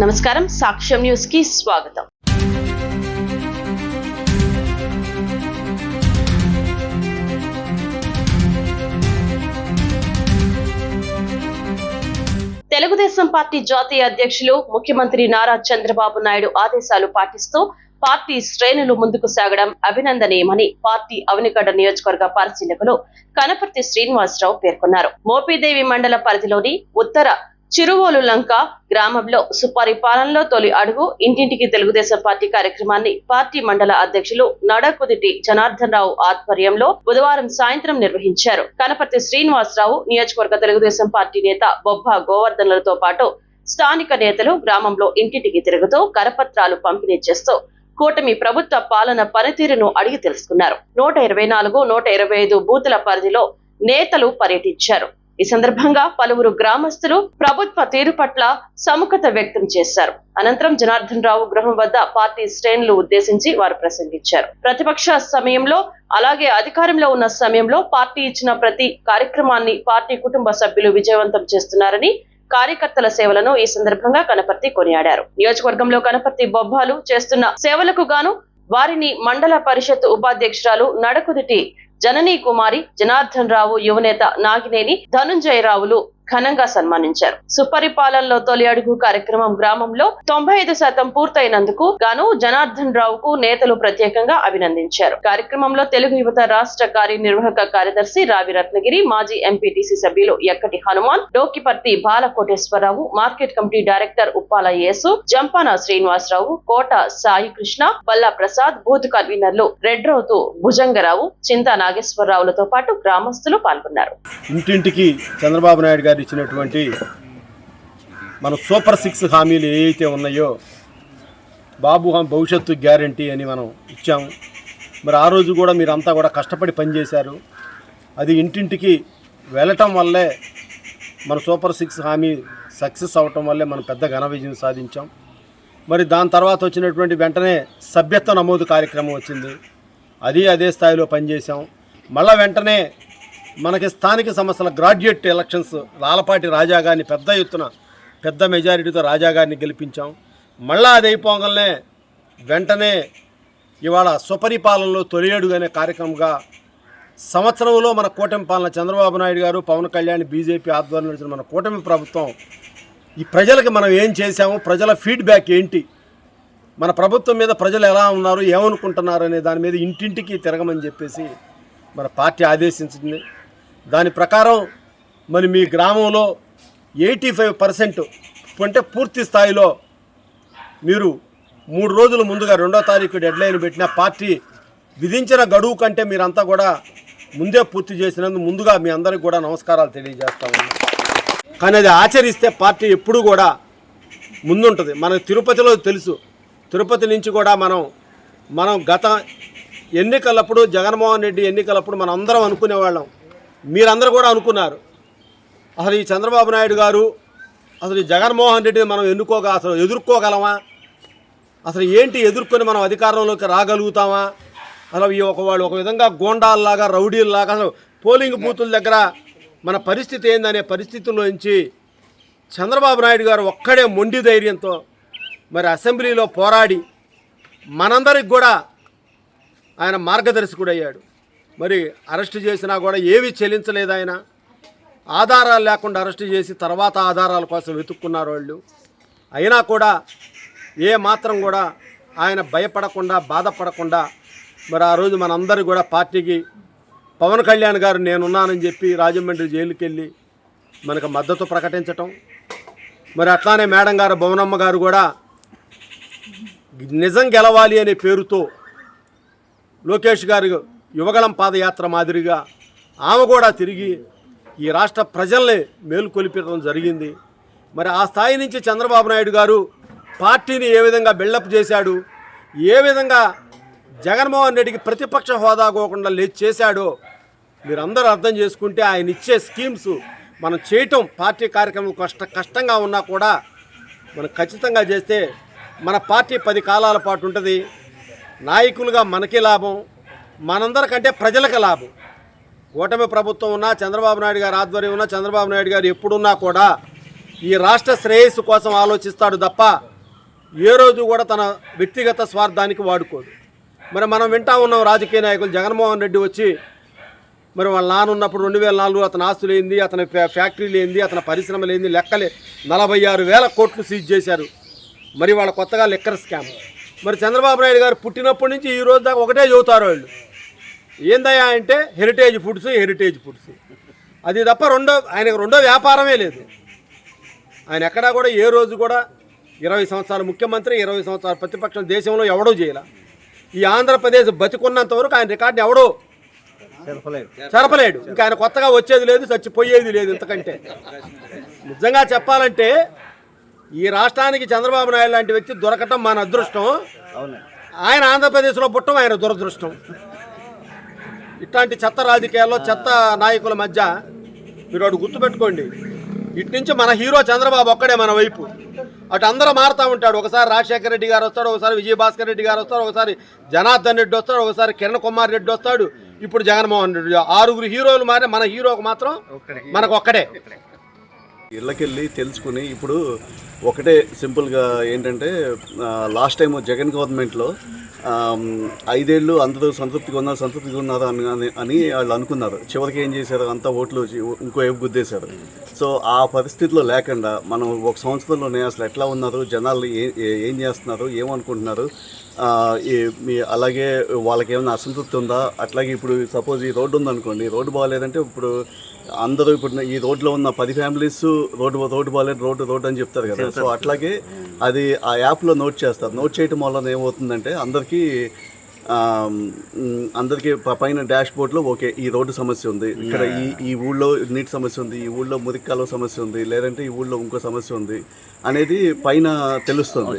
నమస్కారం. సాక్ష్యం న్యూస్కి స్వాగతం. తెలుగుదేశం పార్టీ జాతీయ అధ్యక్షులు ముఖ్యమంత్రి నారా చంద్రబాబు నాయుడు ఆదేశాలు పాటిస్తూ పార్టీ శ్రేణులు ముందుకు సాగడం అభినందనీయమని పార్టీ అవనిగడ్డ నియోజకవర్గ పరిశీలకులు కనపర్తి శ్రీనివాసరావు పేర్కొన్నారు. మోపిదేవి మండల పరిధిలోని ఉత్తర చిరువోలు లంక గ్రామంలో సుపరిపాలనలో తొలి అడుగు ఇంటింటికి తెలుగుదేశం పార్టీ కార్యక్రమాన్ని పార్టీ మండల అధ్యక్షులు నడకుదిటి జనార్దన్ రావు ఆధ్వర్యంలో బుధవారం సాయంత్రం నిర్వహించారు. కనపర్తి శ్రీనివాసరావు నియోజకవర్గ తెలుగుదేశం పార్టీ నేత బొబ్బా గోవర్ధన్లతో పాటు స్థానిక నేతలు గ్రామంలో ఇంటింటికి తిరుగుతూ కరపత్రాలు పంపిణీ చేస్తూ కూటమి ప్రభుత్వ పాలన పనితీరును అడిగి తెలుసుకున్నారు. నూట ఇరవై నాలుగు నూట ఇరవై ఐదు బూతుల పరిధిలో నేతలు పర్యటించారు. ఈ సందర్భంగా పలువురు గ్రామస్తులు ప్రభుత్వ తీరు పట్ల సముఖత వ్యక్తం చేశారు. అనంతరం జనార్దన్ రావు గృహం వద్ద పార్టీ శ్రేణులు ఉద్దేశించి వారు ప్రసంగించారు. ప్రతిపక్ష సమయంలో అలాగే అధికారంలో ఉన్న సమయంలో పార్టీ ఇచ్చిన ప్రతి కార్యక్రమాన్ని పార్టీ కుటుంబ సభ్యులు విజయవంతం చేస్తున్నారని కార్యకర్తల సేవలను ఈ సందర్భంగా కనపర్తి కొనియాడారు. నియోజకవర్గంలో కనపర్తి బొబ్బాలు చేస్తున్న సేవలకు గాను వారిని మండల పరిషత్ ఉపాధ్యక్షురాలు నడకుదిటి జననీ కుమారి జనార్దన్ రావు యువనేత నాగినేని ధనుంజయ రావులు ఘనంగా సన్మానించారు. సుపరిపాలనలో తొలి అడుగు కార్యక్రమం గ్రామంలో తొంభై ఐదు శాతం పూర్తయినందుకు గాను జనార్దన్ రావుకు నేతలు ప్రత్యేకంగా అభినందించారు. కార్యక్రమంలో తెలుగు యువత రాష్ట్ర కార్యనిర్వాహక కార్యదర్శి రావి రత్నగిరి మాజీ ఎంపీటీసీ సభ్యులు Ekkati Hanuman Dokiparthi Balakoteswararao market committee director Uppala Yesu Jampana Srinivasarao Kota Sai Krishna Balla Prasad booth కన్వీనర్లు రెడ్రోతు భుజంగరావు చింతా నాగేశ్వరరావులతో పాటు గ్రామస్తులు పాల్గొన్నారు. ఇంటింటికి చంద్రబాబు నాయుడు గారు ఇచ్చినటువంటి మన సూపర్ సిక్స్ హామీలు ఏవైతే ఉన్నాయో బాబు భవిష్యత్తు గ్యారంటీ అని మనం ఇచ్చాము మరి ఆ రోజు కూడా మీరంతా కూడా కష్టపడి పనిచేశారు. అది ఇంటింటికి వెళ్ళటం వల్లే మన సూపర్ సిక్స్ హామీ సక్సెస్ అవటం వల్లే మనం పెద్ద ఘన విజయం సాధించాం. మరి దాని తర్వాత వచ్చినటువంటి వెంటనే సభ్యత్వ నమోదు కార్యక్రమం వచ్చింది. అది అదే స్థాయిలో పనిచేసాం మళ్ళా వెంటనే మనకి స్థానిక సంస్థల గ్రాడ్యుయేట్ ఎలక్షన్స్ లాలపాటి రాజా గారిని పెద్ద ఎత్తున పెద్ద మెజారిటీతో రాజా గారిని గెలిపించాం. మళ్ళా అది అయిపోగానే వెంటనే ఇవాళ సుపరిపాలనలో తొలియేడు అనే కార్యక్రమంగా సంవత్సరంలో మన కూటమి పాలన చంద్రబాబు నాయుడు గారు పవన్ కళ్యాణ్ బీజేపీ ఆధ్వర్యంలో నడిచిన మన కూటమి ప్రభుత్వం ఈ ప్రజలకి మనం ఏం చేశాము ప్రజల ఫీడ్బ్యాక్ ఏంటి మన ప్రభుత్వం మీద ప్రజలు ఎలా ఉన్నారు ఏమనుకుంటున్నారు అనే దాని మీద ఇంటింటికి తిరగమని చెప్పేసి మన పార్టీ ఆదేశించింది. దాని ప్రకారం మరి మీ గ్రామంలో ఎయిటీ ఫైవ్ పర్సెంట్ అంటే పూర్తి స్థాయిలో మీరు మూడు రోజుల ముందుగా రెండో తారీఖు డెడ్లైన్ పెట్టిన పార్టీ విధించిన గడువు కంటే మీరంతా కూడా ముందే పూర్తి చేసినందుకు ముందుగా మీ అందరికి కూడా నమస్కారాలు తెలియజేస్తా కానీ అది ఆచరిస్తే పార్టీ ఎప్పుడూ కూడా ముందుంటుంది. మనకు తిరుపతిలో తెలుసు. తిరుపతి నుంచి కూడా మనం మనం గత ఎన్నికలప్పుడు జగన్మోహన్ రెడ్డి ఎన్నికలప్పుడు మనం అందరం అనుకునేవాళ్ళం. మీరందరూ కూడా అనుకున్నారు. అసలు ఈ చంద్రబాబు నాయుడు గారు అసలు ఈ జగన్మోహన్ రెడ్డిని మనం ఎన్నుకోగా అసలు ఎదుర్కోగలమా? అసలు ఏంటి ఎదుర్కొని మనం అధికారంలోకి రాగలుగుతామా? అసలు ఈ ఒక వాళ్ళు ఒక విధంగా గోండాల్లాగా రౌడీల్లాగా అసలు పోలింగ్ బూతుల దగ్గర మన పరిస్థితి ఏందనే పరిస్థితుల్లో నుంచి చంద్రబాబు నాయుడు గారు ఒక్కడే మొండి ధైర్యంతో మరి అసెంబ్లీలో పోరాడి మనందరికి కూడా ఆయన మార్గదర్శకుడు అయ్యాడు మరి అరెస్ట్ చేసినా కూడా ఏవి చెల్లించలేదు ఆయన. ఆధారాలు లేకుండా అరెస్ట్ చేసి తర్వాత ఆధారాల కోసం వెతుక్కున్నారు వాళ్ళు. అయినా కూడా ఏ మాత్రం కూడా ఆయన భయపడకుండా బాధపడకుండా మరి ఆ రోజు మనందరూ కూడా పార్టీకి పవన్ కళ్యాణ్ గారు నేనున్నానని చెప్పి రాజమండ్రి జైలుకి వెళ్ళి మనకు మద్దతు ప్రకటించటం. మరి అట్లానే మేడం గారు భువనమ్మ గారు కూడా నిజం గెలవాలి అనే పేరుతో లోకేష్ గారు యువగళం పాదయాత్ర మాదిరిగా ఆమె కూడా తిరిగి ఈ రాష్ట్ర ప్రజల్ని మేలుకొలిపడం జరిగింది. మరి ఆ స్థాయి నుంచి చంద్రబాబు నాయుడు గారు పార్టీని ఏ విధంగా బిల్డప్ చేశాడు ఏ విధంగా జగన్మోహన్ రెడ్డికి ప్రతిపక్ష హోదా కోకుండా లేచి చేశాడో మీరందరూ అర్థం చేసుకుంటే ఆయన ఇచ్చే స్కీమ్స్ మనం చేయటం పార్టీ కార్యక్రమం కష్ట కష్టంగా ఉన్నా కూడా మనం ఖచ్చితంగా చేస్తే మన పార్టీ పది కాలాల పాటు ఉంటుంది. నాయకులుగా మనకి లాభం. మనందరికంటే ప్రజలకు లాభం. కూటమి ప్రభుత్వం ఉన్నా చంద్రబాబు నాయుడు గారు ఆధ్వర్యం ఉన్నా చంద్రబాబు నాయుడు గారు ఎప్పుడున్నా కూడా ఈ రాష్ట్ర శ్రేయస్సు కోసం ఆలోచిస్తాడు తప్ప ఏ రోజు కూడా తన వ్యక్తిగత స్వార్థానికి వాడుకోడు. మరి మనం వింటా ఉన్నాం రాజకీయ నాయకులు జగన్మోహన్ రెడ్డి వచ్చి మరి వాళ్ళ నాన్న ఉన్నప్పుడు రెండు వేల నాలుగు అతని ఆస్తులు ఏంది అతని ఫ్యా- ఫ్యాక్టరీలు ఏంది అతని పరిశ్రమలు ఏంది లెక్కలే నలభై ఆరు వేల కోట్లు సీజ్ చేశారు. మరి వాళ్ళ కొత్తగా లిక్కర్ స్కామ్. మరి చంద్రబాబు నాయుడు గారు పుట్టినప్పటి నుంచి ఈ రోజు దాకా ఒకటే చెబుతారు వాళ్ళు. ఏందయ్యా అంటే హెరిటేజ్ ఫుడ్స్ హెరిటేజ్ ఫుడ్స్ అది తప్ప రెండో ఆయనకు రెండో వ్యాపారమే లేదు. ఆయన ఎక్కడా కూడా ఏ రోజు కూడా ఇరవై సంవత్సరాలు ముఖ్యమంత్రి ఇరవై సంవత్సరాలు ప్రతిపక్షం దేశంలో ఎవడో చేయాల. ఈ ఆంధ్రప్రదేశ్ బతికున్నంత వరకు ఆయన రికార్డుని ఎవడో చెరపలేడు ఇంకా ఆయన కొత్తగా వచ్చేది లేదు చచ్చిపోయేది లేదు ఇంతకంటే. నిజంగా చెప్పాలంటే ఈ రాష్ట్రానికి చంద్రబాబు నాయుడు లాంటి వ్యక్తి దొరకటం మన అదృష్టం. ఆయన ఆంధ్రప్రదేశ్లో పుట్టడం ఆయన దురదృష్టం. ఇట్లాంటి చెత్త రాజకీయాల్లో చెత్త నాయకుల మధ్య మీరు అటు గుర్తుపెట్టుకోండి. ఇటు నుంచి మన హీరో చంద్రబాబు ఒక్కడే మన వైపు. అటు అందరూ మారుతూ ఉంటాడు. ఒకసారి రాజశేఖర రెడ్డి గారు వస్తాడు ఒకసారి విజయభాస్కర్ రెడ్డి గారు వస్తాడు ఒకసారి జనార్దన్ రెడ్డి వస్తాడు ఒకసారి కిరణ్ కుమార్ రెడ్డి వస్తాడు. ఇప్పుడు జగన్మోహన్ రెడ్డి. ఆరుగురు హీరోలు మారి మన హీరోకు మాత్రం మనకు ఒక్కడే. ఇళ్ళకెళ్ళి తెలుసుకుని ఇప్పుడు ఒకటే సింపుల్గా ఏంటంటే లాస్ట్ టైం జగన్ గవర్నమెంట్లో ఐదేళ్ళు అందరూ సంతృప్తిగా ఉన్నారు సంతృప్తిగా ఉన్నారు అని అని- వాళ్ళు అనుకున్నారు. చివరికి ఏం చేశారు? అంతా ఓట్లు వచ్చి ఇంకో వైపు గుద్దేశారు. సో ఆ పరిస్థితిలో లేకుండా మనం ఒక సంవత్సరంలోనే అసలు ఎట్లా ఉన్నారు? జనాలు ఏం చేస్తున్నారు? ఏమనుకుంటున్నారు? అలాగే వాళ్ళకి ఏమైనా అసంతృప్తి ఉందా? అట్లాగే ఇప్పుడు సపోజ్ ఈ రోడ్డు ఉందనుకోండి రోడ్డు బాగాలేదంటే ఇప్పుడు అందరూ ఇప్పుడు ఈ రోడ్లో ఉన్న పది ఫ్యామిలీస్ రోడ్డు రోడ్డు బాగాలేదు రోడ్డు రోడ్డు అని చెప్తారు కదా. సో అట్లాగే అది ఆ యాప్లో నోట్ చేస్తారు. నోట్ చేయటం వల్ల ఏమవుతుందంటే అందరికీ అందరికీ పైన డాష్ బోర్డ్లో ఓకే ఈ రోడ్డు సమస్య ఉంది. ఇక్కడ ఈ ఈ ఊళ్ళో నీటి సమస్య ఉంది ఈ ఊళ్ళో మురికి కాలువ సమస్య ఉంది లేదంటే ఈ ఊళ్ళో ఇంకో సమస్య ఉంది అనేది పైన తెలుస్తుంది.